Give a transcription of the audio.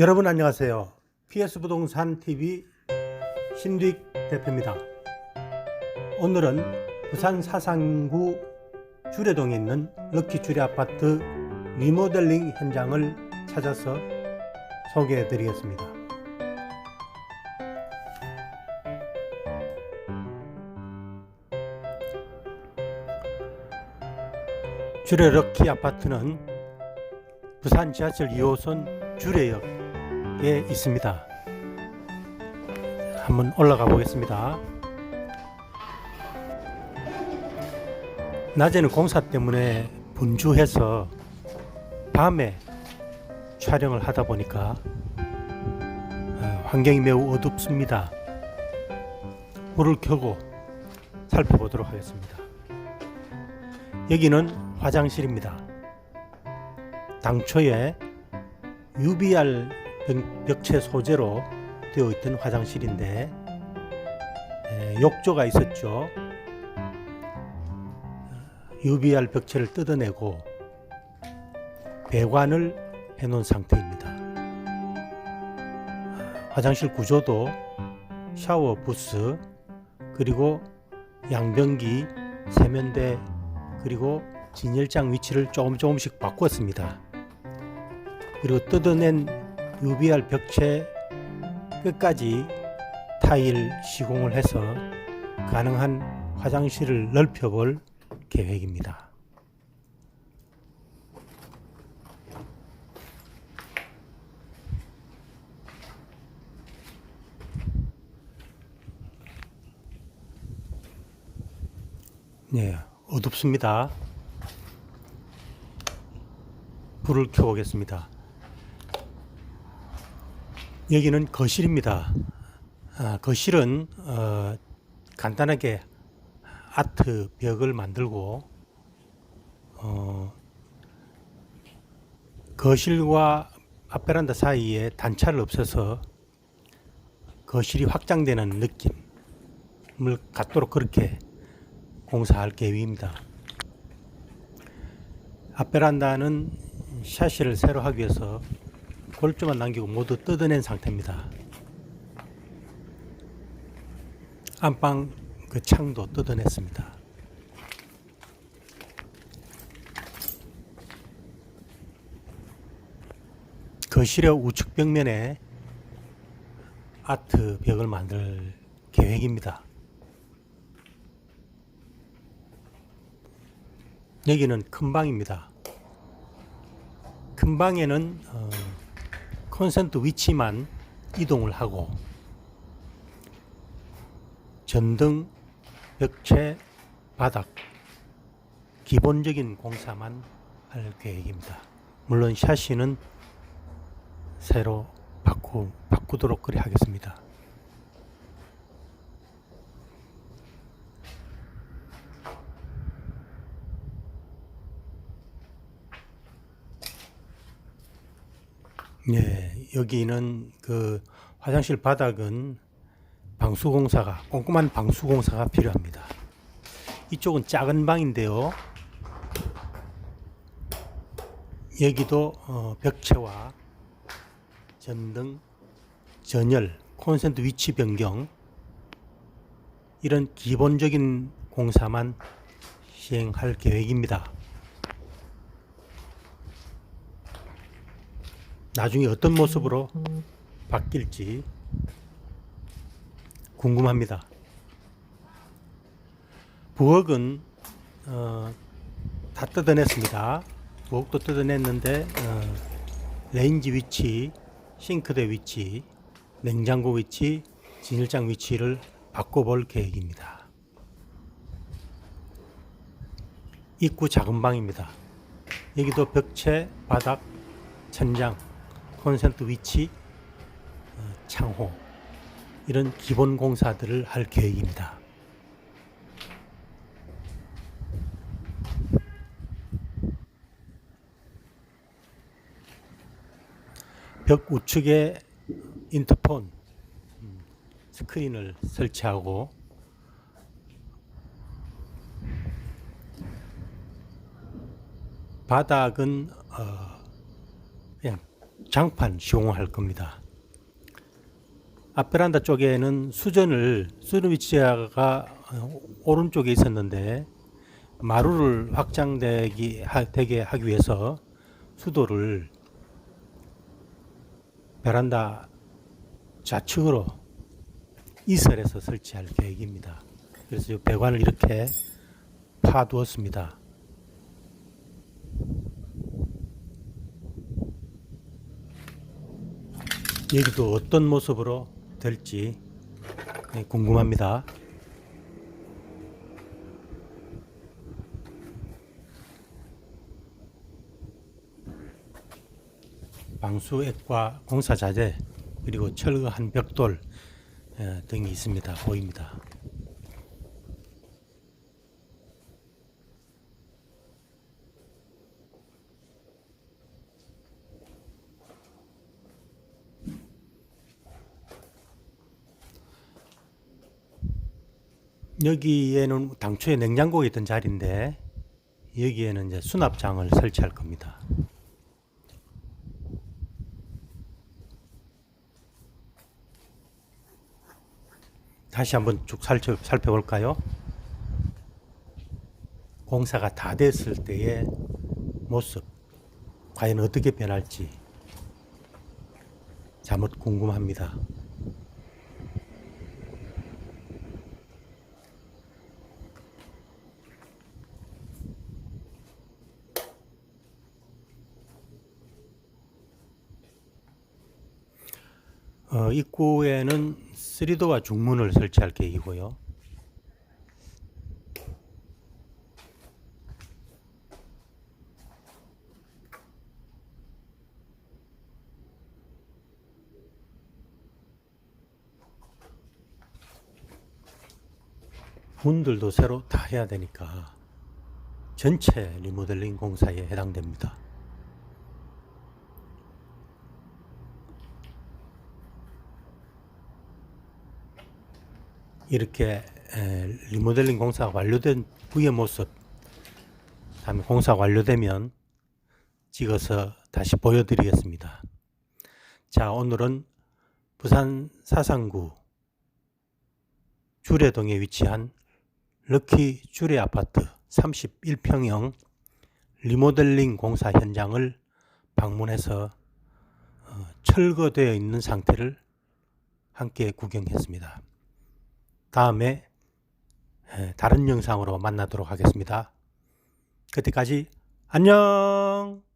여러분 안녕하세요. PS 부동산 TV 신두익 대표입니다. 오늘은 부산 사상구 주례동에 있는 럭키 주례 아파트 리모델링 현장을 찾아서 소개해 드리겠습니다. 주례 럭키 아파트는 부산 지하철 2호선 주례역 에 있습니다. 한번 올라가 보겠습니다. 낮에는 공사 때문에 분주해서 밤에 촬영을 하다 보니까 어, 환경이 매우 어둡습니다. 불을 켜고 살펴보도록 하겠습니다. 여기는 화장실입니다. 당초에 UBR 벽- 벽체 소재로 되어 있던 화장실인데 에, 욕조가 있었죠. UBR 벽체를 뜯어내고 배관을 해놓은 상태입니다. 화장실 구조도 샤워 부스 그리고 양변기 세면대 그리고 진열장 위치를 조금 조금씩 바꿨습니다. 그리고 뜯어낸 UBR 벽체 끝까지 타일 시공을 해서 가능한 화장실을 넓혀볼 계획입니다. 네, 어둡습니다. 불을 켜보겠습니다. 여기는 거실입니다. 아, 거실은 어, 간단하게 아트 벽을 만들고 어, 거실과 앞베란다 사이에 단차를 없애서 거실이 확장되는 느낌을 갖도록 그렇게 공사할 계획입니다. 앞베란다는 샤시를 새로 하기 위해서 골조만 남기고 모두 뜯어낸 상태입니다. 안방 그 창도 뜯어냈습니다. 거실의 우측 벽면에 아트 벽을 만들 계획입니다. 여기는 큰 방입니다. 큰 방에는 어, 콘센트 위치만 이동을 하고 전등, 벽체, 바닥 기본적인 공사만 할 계획입니다. 물론 샤시는 새로 바꾸, 바꾸도록 그리 하겠습니다. 예, 여기는 그 화장실 바닥은 방수공사가 꼼꼼한 방수공사가 필요합니다. 이쪽은 작은 방인데요. 여기도 어, 벽체와 전등, 전열, 콘센트 위치 변경 이런 기본적인 공사만 시행할 계획입니다. 나중에 어떤 모습으로 바뀔지 궁금합니다. 부엌은 어, 다 뜯어냈습니다. 부엌도 뜯어냈는데 어, 레인지 위치, 싱크대 위치, 냉장고 위치, 진열장 위치를 바꿔볼 계획입니다. 입구 작은 방입니다. 여기도 벽체, 바닥, 천장, 콘센트 위치, 어, 창호 이런 기본 공사들을 할 계획입니다. 벽 우측에 인터폰 음, 스크린을 설치하고 바닥은 어, 장판 시공할 겁니다. 앞베란다 쪽에는 수전을 쓰는 위치가 어, 오른쪽에 있었는데 마루를 확장되기 하- 되게 하기 위해서 수도를 베란다 좌측으로 이설해서 설치할 계획입니다. 그래서 이 배관을 이렇게 파두었습니다. 여기도 어떤 모습으로 될지 네, 궁금합니다. 방수액과 공사 자재 그리고 철거한 벽돌 어, 등이 있습니다. 보입니다. 여기에는 당초에 냉장고가 있던 자리인데 여기에는 이제 수납장을 설치할 겁니다. 다시 한번 쭉 살펴, 살펴볼까요? 공사가 다 됐을 때의 모습, 과연 어떻게 변할지 자못 궁금합니다. 어, 입구에는 3도어 중문을 설치할 계획이고요. 문들도 새로 다 해야 되니까 전체 리모델링 공사에 해당됩니다. 이렇게 에, 리모델링 공사가 완료된 후의 모습 다음에 공사 완료되면 찍어서 다시 보여드리겠습니다. 자 오늘은 부산 사상구 주례동에 위치한 럭키 주례 아파트 31평형 리모델링 공사 현장을 방문해서 어, 철거되어 있는 상태를 함께 구경했습니다. 다음에 에, 다른 영상으로 만나도록 하겠습니다. 그때까지 안녕!